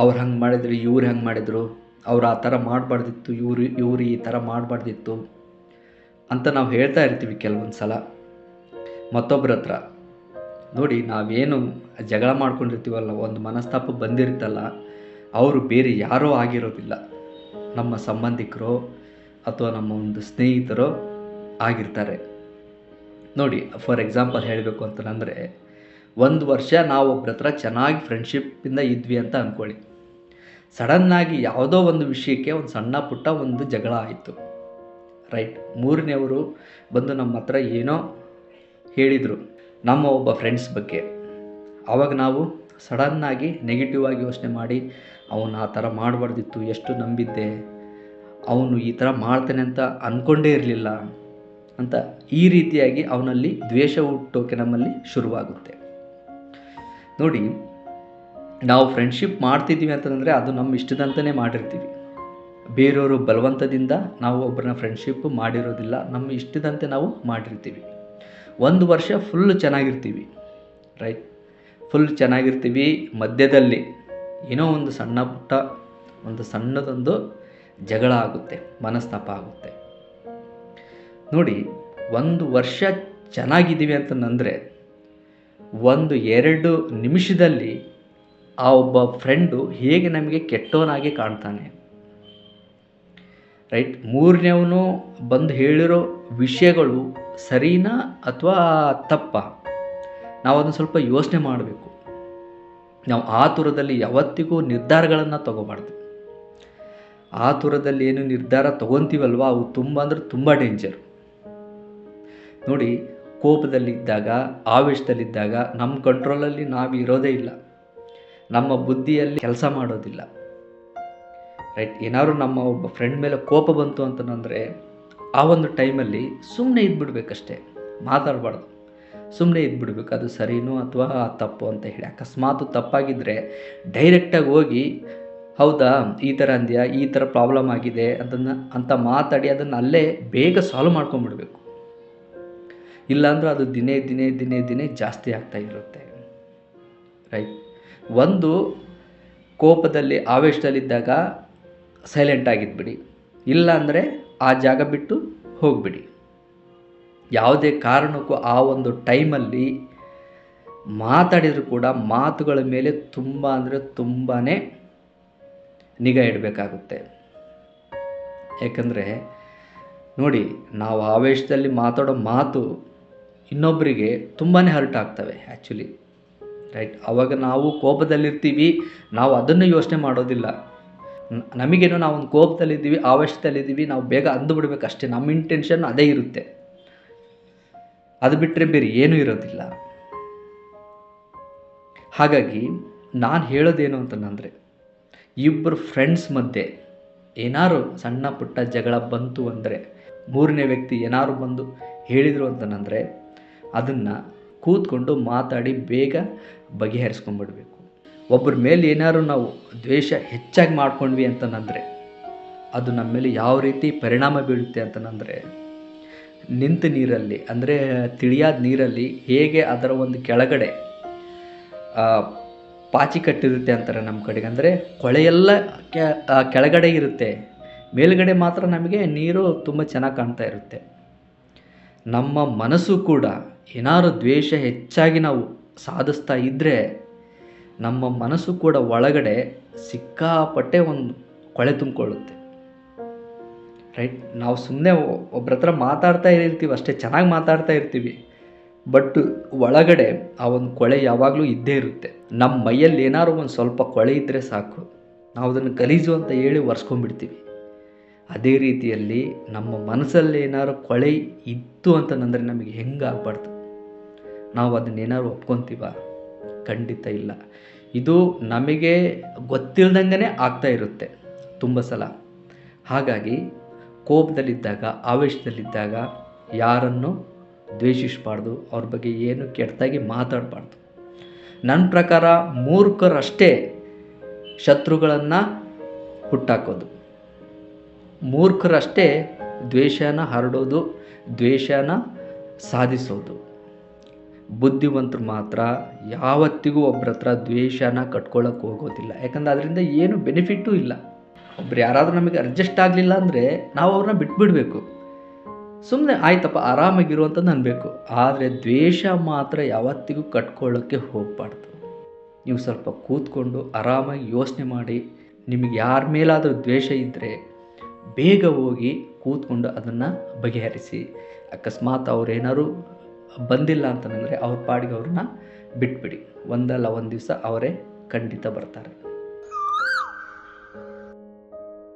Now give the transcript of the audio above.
ಅವ್ರು ಹಂಗೆ ಮಾಡಿದ್ರು, ಇವ್ರು ಹಂಗೆ ಮಾಡಿದರು? ಅವ್ರು ಆ ಥರ ಮಾಡಬಾರ್ದಿತ್ತು, ಇವರು ಇವರು ಈ ಥರ ಮಾಡಬಾರ್ದಿತ್ತು ಅಂತ ನಾವು ಹೇಳ್ತಾ ಇರ್ತೀವಿ ಕೆಲವೊಂದು ಸಲ. ಮತ್ತೊಬ್ಬರ ಹತ್ರ, ನೋಡಿ, ನಾವೇನು ಜಗಳ ಮಾಡ್ಕೊಂಡಿರ್ತೀವಲ್ಲ ಒಂದು ಮನಸ್ತಾಪ ಬಂದಿರುತ್ತಲ್ಲ ಅವರು ಬೇರೆ ಯಾರೋ ಆಗಿರೋದಿಲ್ಲ. ನಮ್ಮ ಸಂಬಂಧಿಕರು ಅಥವಾ ನಮ್ಮ ಒಂದು ಸ್ನೇಹಿತರೋ ಆಗಿರ್ತಾರೆ. ನೋಡಿ, ಫಾರ್ ಎಕ್ಸಾಂಪಲ್ ಹೇಳಬೇಕು ಅಂತಂದರೆ, ಒಂದು ವರ್ಷ ನಾವು ಒಬ್ಬರ ಹತ್ರ ಚೆನ್ನಾಗಿ ಫ್ರೆಂಡ್ಶಿಪ್ಪಿಂದ ಇದ್ವಿ ಅಂತ ಅಂದ್ಕೊಳ್ಳಿ ಸಡನ್ನಾಗಿ ಯಾವುದೋ ಒಂದು ವಿಷಯಕ್ಕೆ ಒಂದು ಸಣ್ಣ ಪುಟ್ಟ ಒಂದು ಜಗಳ ಆಯಿತು. ರೈಟ್ ಮೂರನೇವರು ಬಂದು ನಮ್ಮ ಹತ್ರ ಏನೋ ಹೇಳಿದರು ನಮ್ಮ ಒಬ್ಬ ಫ್ರೆಂಡ್ಸ್ ಬಗ್ಗೆ. ಆವಾಗ ನಾವು ಸಡನ್ನಾಗಿ ನೆಗೆಟಿವ್ ಆಗಿ ಯೋಚನೆ ಮಾಡಿ, ಅವನು ಆ ಥರ ಮಾಡಬಾರ್ದಿತ್ತು, ಎಷ್ಟು ನಂಬಿದ್ದೆ, ಅವನು ಈ ಥರ ಮಾಡ್ತಾನೆ ಅಂತ ಅಂದ್ಕೊಂಡೇ ಇರಲಿಲ್ಲ ಅಂತ ಈ ರೀತಿಯಾಗಿ ಅವನಲ್ಲಿ ದ್ವೇಷ ಹುಟ್ಟೋಕೆ ನಮ್ಮಲ್ಲಿ ಶುರುವಾಗುತ್ತೆ. ನೋಡಿ ನಾವು ಫ್ರೆಂಡ್ಶಿಪ್ ಮಾಡ್ತಿದ್ದೀವಿ ಅಂತಂದರೆ ಅದು ನಮ್ಮ ಇಷ್ಟದಂತಲೇ ಮಾಡಿರ್ತೀವಿ. ಬೇರೆಯವರು ಬಲವಂತದಿಂದ ನಾವು ಒಬ್ಬರನ್ನ ಫ್ರೆಂಡ್ಶಿಪ್ ಮಾಡಿರೋದಿಲ್ಲ, ನಮ್ಮ ಇಷ್ಟದಂತೆ ನಾವು ಮಾಡಿರ್ತೀವಿ. ಒಂದು ವರ್ಷ ಫುಲ್ ಚೆನ್ನಾಗಿರ್ತೀವಿ ರೈಟ್ ಫುಲ್ ಚೆನ್ನಾಗಿರ್ತೀವಿ ಮಧ್ಯದಲ್ಲಿ. ಏನೋ ಒಂದು ಸಣ್ಣ ಪುಟ್ಟ, ಒಂದು ಸಣ್ಣದೊಂದು ಜಗಳ ಆಗುತ್ತೆ, ಮನಸ್ತಾಪ ಆಗುತ್ತೆ. ನೋಡಿ, ಒಂದು ವರ್ಷ ಚೆನ್ನಾಗಿದ್ದೀವಿ ಅಂತಂದರೆ ಒಂದು ಎರಡು ನಿಮಿಷದಲ್ಲಿ ಆ ಒಬ್ಬ ಫ್ರೆಂಡು ಹೇಗೆ ನಮಗೆ ಕೆಟ್ಟವನಾಗಿ ಕಾಣ್ತಾನೆ? ರೈಟ್ ಮೂರನೇವನು ಬಂದು ಹೇಳಿರೋ ವಿಷಯಗಳು ಸರಿನಾ ಅಥವಾ ತಪ್ಪ? ನಾವು ಅದನ್ನು ಸ್ವಲ್ಪ ಯೋಚನೆ ಮಾಡಬೇಕು. ನಾವು ಆತುರದಲ್ಲಿ ಯಾವತ್ತಿಗೂ ನಿರ್ಧಾರಗಳನ್ನು ತಗೋಬಾರ್ದು. ಆತುರದಲ್ಲಿ ಏನು ನಿರ್ಧಾರ ತಗೊತೀವಲ್ವ? ಅವು ತುಂಬ ಅಂದರೆ ತುಂಬ ಡೇಂಜರ್ ನೋಡಿ, ಕೋಪದಲ್ಲಿದ್ದಾಗ, ಆವೇಶದಲ್ಲಿದ್ದಾಗ ನಮ್ಮ ಕಂಟ್ರೋಲಲ್ಲಿ ನಾವು ಇರೋದೇ ಇಲ್ಲ. ನಮ್ಮ ಬುದ್ಧಿಯಲ್ಲಿ ಕೆಲಸ ಮಾಡೋದಿಲ್ಲ. ರೈಟ್ ಏನಾದ್ರು ನಮ್ಮ ಒಬ್ಬ ಫ್ರೆಂಡ್ ಮೇಲೆ ಕೋಪ ಬಂತು ಅಂತಂದರೆ ಆ ಒಂದು ಟೈಮಲ್ಲಿ ಸುಮ್ಮನೆ ಇದ್ಬಿಡ್ಬೇಕಷ್ಟೇ. ಮಾತಾಡಬಾರ್ದು. ಸುಮ್ಮನೆ ಇದ್ಬಿಡ್ಬೇಕು. ಅದು ಸರಿನೋ ಅಥವಾ ತಪ್ಪು ಅಂತ ಹೇಳಿ. ಅಕಸ್ಮಾತ್ ತಪ್ಪಾಗಿದ್ದರೆ ಡೈರೆಕ್ಟಾಗಿ ಹೋಗಿ, ಹೌದಾ, ಈ ಥರ ಅಂದ್ಯಾ, ಈ ಥರ ಪ್ರಾಬ್ಲಮ್ ಆಗಿದೆ ಅದನ್ನು ಅಂತ ಮಾತಾಡಿ ಅದನ್ನು ಅಲ್ಲೇ ಬೇಗ ಸಾಲ್ವ್ ಮಾಡ್ಕೊಂಬಿಡ್ಬೇಕು ಇಲ್ಲಾಂದ್ರೆ ಅದು ದಿನೇ ದಿನೇ ದಿನೇ ದಿನೇ ಜಾಸ್ತಿ ಆಗ್ತಾ ಇರುತ್ತೆ. ರೈಟ್ ಒಂದು ಕೋಪದಲ್ಲಿ ಆವೇಶದಲ್ಲಿದ್ದಾಗ ಸೈಲೆಂಟ್ ಆಗಿದ್ಬಿಡಿ ಇಲ್ಲ ಅಂದರೆ ಆ ಜಾಗ ಬಿಟ್ಟು ಹೋಗಿಬಿಡಿ. ಯಾವುದೇ ಕಾರಣಕ್ಕೂ ಆ ಒಂದು ಟೈಮಲ್ಲಿ ಮಾತಾಡಿದರೂ ಕೂಡ ಮಾತುಗಳ ಮೇಲೆ ತುಂಬ ಅಂದರೆ ತುಂಬಾ ನಿಗಾ ಇಡಬೇಕಾಗುತ್ತೆ. ಯಾಕಂದರೆ ನೋಡಿ, ನಾವು ಆವೇಶದಲ್ಲಿ ಮಾತಾಡೋ ಮಾತು ಇನ್ನೊಬ್ಬರಿಗೆ ತುಂಬಾ ಹರ್ಟ್ ಆಗ್ತವೆ ಆ್ಯಕ್ಚುಲಿ ರೈಟ್ ಅವಾಗ ನಾವು ಕೋಪದಲ್ಲಿರ್ತೀವಿ, ನಾವು ಅದನ್ನು ಯೋಚನೆ ಮಾಡೋದಿಲ್ಲ. ನಮಗೇನು ನಾವು ಒಂದು ಕೋಪದಲ್ಲಿದ್ದೀವಿ, ಆವೇಶದಲ್ಲಿದ್ದೀವಿ, ನಾವು ಬೇಗ ಅಂದು ಬಿಡ್ಬೇಕು ಅಷ್ಟೇ, ನಮ್ಮ ಇಂಟೆನ್ಷನ್ ಅದೇ ಇರುತ್ತೆ. ಅದು ಬಿಟ್ಟರೆ ಬೇರೆ ಏನೂ ಇರೋದಿಲ್ಲ. ಹಾಗಾಗಿ ನಾನು ಹೇಳೋದೇನು ಅಂತಂದರೆ ಇಬ್ಬರು ಫ್ರೆಂಡ್ಸ್ ಮಧ್ಯೆ ಏನಾರು ಸಣ್ಣ ಪುಟ್ಟ ಜಗಳ ಬಂತು ಅಂದರೆ, ಮೂರನೇ ವ್ಯಕ್ತಿ ಏನಾರು ಬಂದು ಹೇಳಿದರು ಅಂತಂದರೆ, ಅದನ್ನು ಕೂತ್ಕೊಂಡು ಮಾತಾಡಿ ಬೇಗ ಬಗೆಹರಿಸ್ಕೊಂಡ್ಬಿಡ್ಬೇಕು ಒಬ್ಬರ ಮೇಲೆ ಏನಾದ್ರು ನಾವು ದ್ವೇಷ ಹೆಚ್ಚಾಗಿ ಮಾಡ್ಕೊಂಡ್ವಿ ಅಂತಂದರೆ ಅದು ನಮ್ಮ ಮೇಲೆ ಯಾವ ರೀತಿ ಪರಿಣಾಮ ಬೀಳುತ್ತೆ ಅಂತಂದರೆ ನಿಂತ ನೀರಲ್ಲಿ, ಅಂದರೆ ತಿಳಿಯಾದ ನೀರಲ್ಲಿ ಹೇಗೆ ಅದರ ಒಂದು ಕೆಳಗಡೆ ಪಾಚಿ ಕಟ್ಟಿರುತ್ತೆ ಅಂತಾರೆ ನಮ್ಮ ಕಡೆಗೆ. ಅಂದರೆ ಕೊಳೆಯೆಲ್ಲ ಕೆಳಗಡೆ ಇರುತ್ತೆ. ಮೇಲುಗಡೆ ಮಾತ್ರ ನಮಗೆ ನೀರು ತುಂಬ ಚೆನ್ನಾಗಿ ಕಾಣ್ತಾ ಇರುತ್ತೆ. ನಮ್ಮ ಮನಸ್ಸು ಕೂಡ ಏನಾದ್ರು ದ್ವೇಷ ಹೆಚ್ಚಾಗಿ ನಾವು ಸಾಧಿಸ್ತಾ ಇದ್ದರೆ ನಮ್ಮ ಮನಸ್ಸು ಕೂಡ ಒಳಗಡೆ ಸಿಕ್ಕಾಪಟ್ಟೆ ಒಂದು ಕೊಳೆ ತುಂಬಿಕೊಳ್ಳುತ್ತೆ. ರೈಟ್ ನಾವು ಸುಮ್ಮನೆ ಒಬ್ರ ಹತ್ರ ಮಾತಾಡ್ತಾ ಇರ್ತೀವಿ ಅಷ್ಟೇ, ಚೆನ್ನಾಗಿ ಮಾತಾಡ್ತಾ ಇರ್ತೀವಿ. ಬಟ್ ಒಳಗಡೆ ಆ ಒಂದು ಕೊಳೆ ಯಾವಾಗಲೂ ಇದ್ದೇ ಇರುತ್ತೆ. ನಮ್ಮ ಮೈಯಲ್ಲಿ ಏನಾದ್ರು ಒಂದು ಸ್ವಲ್ಪ ಕೊಳೆ ಇದ್ದರೆ ಸಾಕು. ನಾವು ಅದನ್ನು ಗಲೀಜು ಅಂತ ಹೇಳಿ ಒರೆಸ್ಕೊಂಡ್ಬಿಡ್ತೀವಿ. ಅದೇ ರೀತಿಯಲ್ಲಿ ನಮ್ಮ ಮನಸ್ಸಲ್ಲಿ ಏನಾದ್ರು ಕೊಳೆ ಇತ್ತು ಅಂತಂದರೆ ನಮಗೆ ಹೆಂಗೆ ಆಗ್ಬಾರ್ದು ನಾವು ಅದನ್ನೇನಾದ್ರು ಒಪ್ಕೊತೀವ? ಖಂಡಿತ ಇಲ್ಲ. ಇದು ನಮಗೆ ಗೊತ್ತಿಲ್ದಂಗೆ ಆಗ್ತಾ ಇರುತ್ತೆ ತುಂಬ ಸಲ. ಹಾಗಾಗಿ ಕೋಪದಲ್ಲಿದ್ದಾಗ, ಆವೇಶದಲ್ಲಿದ್ದಾಗ ಯಾರನ್ನು ದ್ವೇಷಿಸಬಾರ್ದು, ಅವ್ರ ಬಗ್ಗೆ ಏನು ಕೆಟ್ಟದಾಗಿ ಮಾತಾಡಬಾರ್ದು. ನನ್ನ ಪ್ರಕಾರ ಮೂರ್ಖರಷ್ಟೇ ಶತ್ರುಗಳನ್ನು ಹುಟ್ಟಾಕೋದು. ಮೂರ್ಖರಷ್ಟೇ ದ್ವೇಷನ ಹರಡೋದು, ದ್ವೇಷನ ಸಾಧಿಸೋದು. ಬುದ್ಧಿವಂತರು ಮಾತ್ರ ಯಾವತ್ತಿಗೂ ಒಬ್ಬರ ಹತ್ರ ದ್ವೇಷನ ಕಟ್ಕೊಳ್ಳೋಕೆ ಹೋಗೋದಿಲ್ಲ. ಯಾಕಂದ್ರೆ ಅದರಿಂದ ಏನು ಬೆನಿಫಿಟ್ಟೂ ಇಲ್ಲ. ಒಬ್ರು ಯಾರಾದರೂ ನಮಗೆ ಅಡ್ಜಸ್ಟ್ ಆಗಲಿಲ್ಲ ಅಂದರೆ ನಾವು ಅವ್ರನ್ನ ಬಿಟ್ಬಿಡಬೇಕು. ಸುಮ್ಮನೆ ಆಯ್ತಪ್ಪ, ಆರಾಮಾಗಿರು ಅಂತ ಅನ್ಬೇಕು. ಆದರೆ ದ್ವೇಷ ಮಾತ್ರ ಯಾವತ್ತಿಗೂ ಕಟ್ಕೊಳ್ಳೋಕ್ಕೆ ಹೋಗಬಾರ್ದು. ನೀವು ಸ್ವಲ್ಪ ಕೂತ್ಕೊಂಡು ಆರಾಮಾಗಿ ಯೋಚನೆ ಮಾಡಿ. ನಿಮಗೆ ಯಾರ ಮೇಲಾದರೂ ದ್ವೇಷ ಇದ್ದರೆ ಬೇಗ ಹೋಗಿ ಕೂತ್ಕೊಂಡು ಅದನ್ನು ಬಗೆಹರಿಸಿ. ಅಕಸ್ಮಾತ್ ಅವ್ರು ಏನಾದ್ರು ಬಂದಿಲ್ಲ ಅಂತಂದರೆ ಅವ್ರ ಪಾಡಿಗೆ ಅವ್ರನ್ನ ಬಿಟ್ಬಿಡಿ. ಒಂದಲ್ಲ ಒಂದು ದಿವಸ ಅವರೇ ಖಂಡಿತ ಬರ್ತಾರೆ.